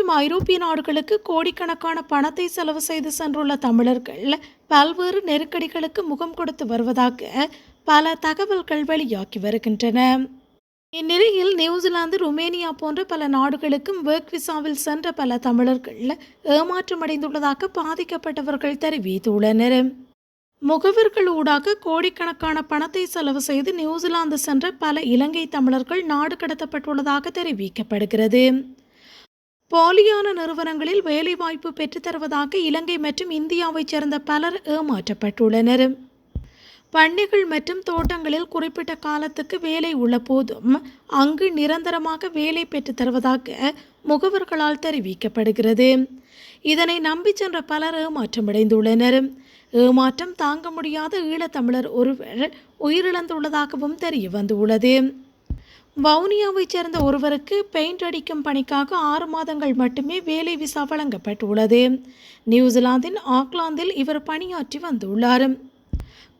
மற்றும் ஐரோப்பிய நாடுகளுக்கு கோடிக்கணக்கான பணத்தை செலவு செய்து சென்றுள்ள தமிழர்கள் பல்வேறு நெருக்கடிகளுக்கு முகம் கொடுத்து வருவதாக பல தகவல்கள் வெளியாகி வருகின்றன. இந்நிலையில் நியூசிலாந்து ருமேனியா போன்ற பல நாடுகளுக்கும் ஒர்க் விசாவில் சென்ற பல தமிழர்கள் ஏமாற்றமடைந்துள்ளதாக பாதிக்கப்பட்டவர்கள் தெரிவித்துள்ளனர். முகவர்கள் ஊடாக கோடிக்கணக்கான பணத்தை செலவு செய்து நியூசிலாந்து சென்ற பல இலங்கை தமிழர்கள் நாடு கடத்தப்பட்டுள்ளதாக தெரிவிக்கப்படுகிறது. போலியான நிறுவனங்களில் வேலைவாய்ப்பு பெற்றுத்தருவதாக இலங்கை மற்றும் இந்தியாவைச் சேர்ந்த பலர் ஏமாற்றப்பட்டுள்ளனர். பண்ணைகள் மற்றும் தோட்டங்களில் குறிப்பிட்ட காலத்துக்கு வேலை உள்ள போதும் அங்கு நிரந்தரமாக வேலை பெற்றுத்தருவதாக முகவர்களால் தெரிவிக்கப்படுகிறது. இதனை நம்பி சென்ற பலர் ஏமாற்றமடைந்துள்ளனர். ஏமாற்றம் தாங்க முடியாத ஈழத்தமிழர் ஒருவர் உயிரிழந்துள்ளதாகவும் தெரிய வந்துள்ளது வவுனியாவைச் சேர்ந்த ஒருவருக்கு பெயிண்ட் அடிக்கும் பணிக்காக ஆறு மாதங்கள் மட்டுமே வேலை விசா வழங்கப்பட்டுள்ளது. நியூசிலாந்தின் ஆக்லாந்தில் இவர் பணியாற்றி வந்துள்ளார்.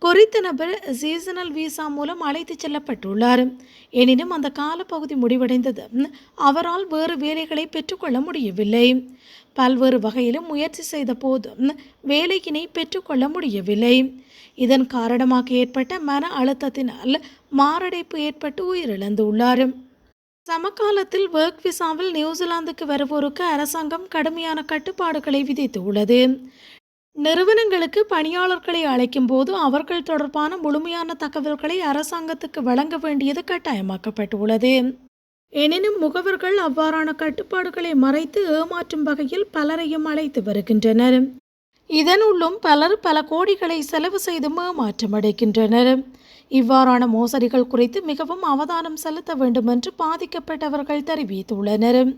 குறித்த நபர் சீசனல் விசா மூலம் அழைத்துச் செல்லப்பட்டுள்ளார். எனினும் அந்த காலப்பகுதி முடிவடைந்தது. அவரால் வேறு வேலைகளை பெற்றுக்கொள்ள முடியவில்லை. பல்வேறு வகையிலும் முயற்சி செய்த போதும் வேலையினை பெற்றுக்கொள்ள முடியவில்லை. இதன் காரணமாக ஏற்பட்ட மன அழுத்தத்தினால் மாரடைப்பு ஏற்பட்டு உயிரிழந்துள்ளார். சமகாலத்தில் ஒர்க் விசாவில் நியூசிலாந்துக்கு வருவோருக்கு அரசாங்கம் கடுமையான கட்டுப்பாடுகளை விதித்து உள்ளது நிறுவனங்களுக்கு பணியாளர்களை அழைக்கும் போது அவர்கள் தொடர்பான முழுமையான தகவல்களை அரசாங்கத்துக்கு வழங்க வேண்டியது கட்டாயமாக்கப்பட்டுள்ளது. எனினும் முகவர்கள் அவ்வாறான கட்டுப்பாடுகளை மறைத்து ஏமாற்றும் வகையில் பலரையும் அழைத்து வருகின்றனர். இதனுள்ளும் பலர் பல கோடிகளை செலவு செய்து ஏமாற்றமடைகின்றனர் இவ்வாறான மோசடிகள் குறித்து மிகவும் அவதானம் செலுத்த வேண்டும் என்று பாதிக்கப்பட்டவர்கள் தெரிவித்துள்ளனர்.